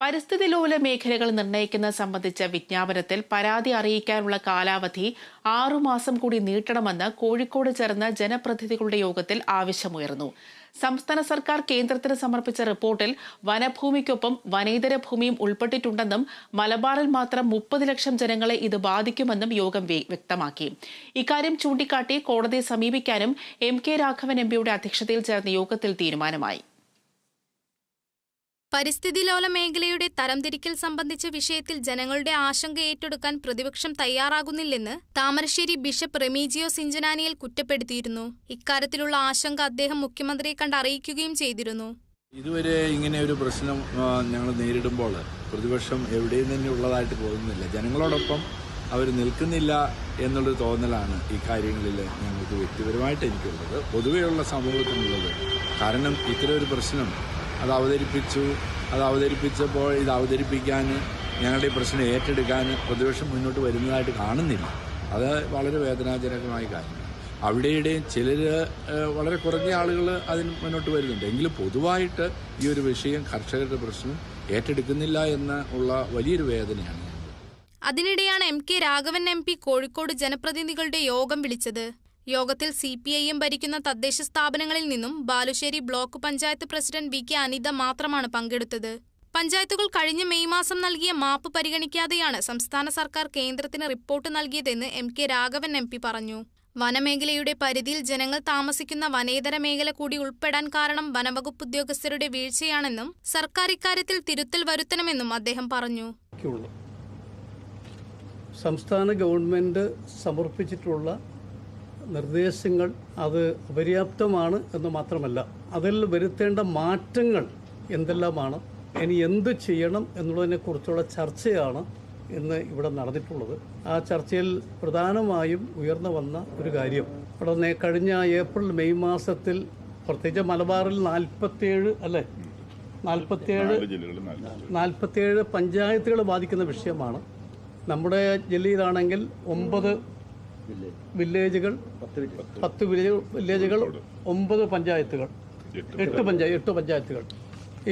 പരിസ്ഥിതി ലോല മേഖലകൾ നിർണയിക്കുന്നത് സംബന്ധിച്ച വിജ്ഞാപനത്തിൽ പരാതി അറിയിക്കാനുള്ള കാലാവധി ആറുമാസം കൂടി നീട്ടണമെന്ന് കോഴിക്കോട് ചേർന്ന ജനപ്രതിനിധികളുടെ യോഗത്തിൽ ആവശ്യമുയർന്നു. സംസ്ഥാന സർക്കാർ കേന്ദ്രത്തിന് സമർപ്പിച്ച റിപ്പോർട്ടിൽ വനഭൂമിക്കൊപ്പം വനേതര ഭൂമിയും ഉൾപ്പെട്ടിട്ടുണ്ടെന്നും മലബാറിൽ മാത്രം മുപ്പത് ലക്ഷം ജനങ്ങളെ ഇത് ബാധിക്കുമെന്നും യോഗം വ്യക്തമാക്കി. ഇക്കാര്യം ചൂണ്ടിക്കാട്ടി കോടതിയെ സമീപിക്കാനും എം കെ രാഘവൻ എംപിയുടെ അധ്യക്ഷതയിൽ ചേർന്ന യോഗത്തിൽ തീരുമാനമായി. പരിസ്ഥിതി ലോല മേഖലയുടെ തരംതിരിക്കൽ സംബന്ധിച്ച വിഷയത്തിൽ ജനങ്ങളുടെ ആശങ്ക ഏറ്റെടുക്കാൻ പ്രതിപക്ഷം തയ്യാറാകുന്നില്ലെന്ന് താമരശ്ശേരി ബിഷപ്പ് റെമീജിയോ സിഞ്ചനാനിയിൽ കുറ്റപ്പെടുത്തിയിരുന്നു. ഇക്കാര്യത്തിലുള്ള ആശങ്ക അദ്ദേഹം മുഖ്യമന്ത്രിയെ കണ്ട് അറിയിക്കുകയും ചെയ്തിരുന്നു. ഇതുവരെ ഇങ്ങനെ ഒരു പ്രശ്നം ഞങ്ങൾ നേരിടുമ്പോൾ പ്രതിപക്ഷം എവിടെയും തന്നെ ഉള്ളതായിട്ട് പോകുന്നില്ല ജനങ്ങളോടൊപ്പം അവർ നിൽക്കുന്നില്ല എന്നുള്ളൊരു തോന്നലാണ് ഈ കാര്യങ്ങളിൽ ഞങ്ങൾക്ക് വ്യക്തിപരമായിട്ട് എനിക്കുള്ളത്. പൊതുവെയുള്ള സമൂഹത്തിനുള്ളത്. കാരണം ഇത്തരം ഒരു പ്രശ്നം അത് അവതരിപ്പിച്ചു. അത് അവതരിപ്പിച്ചപ്പോൾ ഇത് അവതരിപ്പിക്കാൻ ഞങ്ങളുടെ ഈ പ്രശ്നം ഏറ്റെടുക്കാൻ പ്രതിപക്ഷം മുന്നോട്ട് വരുന്നതായിട്ട് കാണുന്നില്ല. അത് വളരെ വേദനാജനകമായ കാര്യമാണ് അവിടെയിടെയും ചിലർ വളരെ കുറഞ്ഞ ആളുകൾ അതിന് മുന്നോട്ട് വരുന്നുണ്ട്. എങ്കിലും പൊതുവായിട്ട് ഈ ഒരു വിഷയം കർഷകരുടെ പ്രശ്നം ഏറ്റെടുക്കുന്നില്ല എന്ന ഉള്ള വലിയൊരു വേദനയാണ്. അതിനിടെയാണ് M K Raghavan M P Kozhikode ജനപ്രതിനിധികളുടെ യോഗം വിളിച്ചത്. യോഗത്തിൽ സി പി ഐ എം ഭരിക്കുന്ന തദ്ദേശ സ്ഥാപനങ്ങളിൽ നിന്നും Balussery block panchayat president V K Anitha മാത്രമാണ് പങ്കെടുത്തത്. പഞ്ചായത്തുകൾ കഴിഞ്ഞ മെയ് മാസം നൽകിയ മാപ്പ് പരിഗണിക്കാതെയാണ് സംസ്ഥാന സർക്കാർ കേന്ദ്രത്തിന് റിപ്പോർട്ട് നൽകിയതെന്ന് M K Raghavan M P പറഞ്ഞു. വനമേഖലയുടെ പരിധിയിൽ ജനങ്ങൾ താമസിക്കുന്ന വനേതര മേഖല കൂടി ഉൾപ്പെടാൻ കാരണം വനവകുപ്പ് ഉദ്യോഗസ്ഥരുടെ വീഴ്ചയാണെന്നും സർക്കാർ ഇക്കാര്യത്തിൽ തിരുത്തൽ വരുത്തണമെന്നും അദ്ദേഹം പറഞ്ഞു. സംസ്ഥാന ഗവൺമെന്റ് സമർപ്പിച്ചിട്ടുള്ള നിർദ്ദേശങ്ങൾ അത് അപര്യാപ്തമാണ് എന്ന് മാത്രമല്ല അതിൽ വരുത്തേണ്ട മാറ്റങ്ങൾ എന്തെല്ലാമാണ് ഇനി എന്ത് ചെയ്യണം എന്നുള്ളതിനെക്കുറിച്ചുള്ള ചർച്ചയാണ് ഇന്ന് ഇവിടെ നടന്നിട്ടുള്ളത്. ആ ചർച്ചയിൽ പ്രധാനമായും ഉയർന്നു വന്ന ഒരു കാര്യം. ഇവിടെ കഴിഞ്ഞ ഏപ്രിൽ മെയ് മാസത്തിൽ പ്രത്യേകിച്ച് മലബാറിൽ നാൽപ്പത്തിയേഴ് അല്ലേ? നാൽപ്പത്തിയേഴ് നാൽപ്പത്തിയേഴ്. പഞ്ചായത്തുകൾ ബാധിക്കുന്ന വിഷയമാണ്. നമ്മുടെ ജില്ലയിലാണെങ്കിൽ ഒമ്പത് വില്ലേജുകൾ. പത്ത് വില്ലേജ്. വില്ലേജുകൾ ഒമ്പത് പഞ്ചായത്തുകൾ. എട്ട് പഞ്ചായത്ത് എട്ട് പഞ്ചായത്തുകൾ.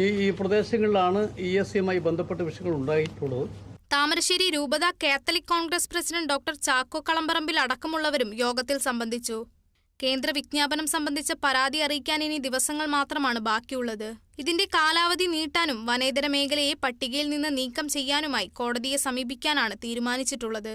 ഈ ഈ പ്രദേശങ്ങളിലാണ് ഇ എസ് സിയുമായി ബന്ധപ്പെട്ട വിഷയങ്ങൾ ഉണ്ടായിട്ടുള്ളത്. താമരശ്ശേരി രൂപത Catholic Congress president doctor Chacko Kalamparambil അടക്കമുള്ളവരും യോഗത്തിൽ സംബന്ധിച്ചു. കേന്ദ്ര വിജ്ഞാപനം സംബന്ധിച്ച പരാതി അറിയിക്കാൻ ഇനി ദിവസങ്ങൾ മാത്രമാണ് ബാക്കിയുള്ളത്. ഇതിന്റെ കാലാവധി നീട്ടാനും വനേതര മേഖലയെ പട്ടികയിൽ നിന്ന് നീക്കം ചെയ്യാനുമായി കോടതിയെ സമീപിക്കാനാണ് തീരുമാനിച്ചിട്ടുള്ളത്.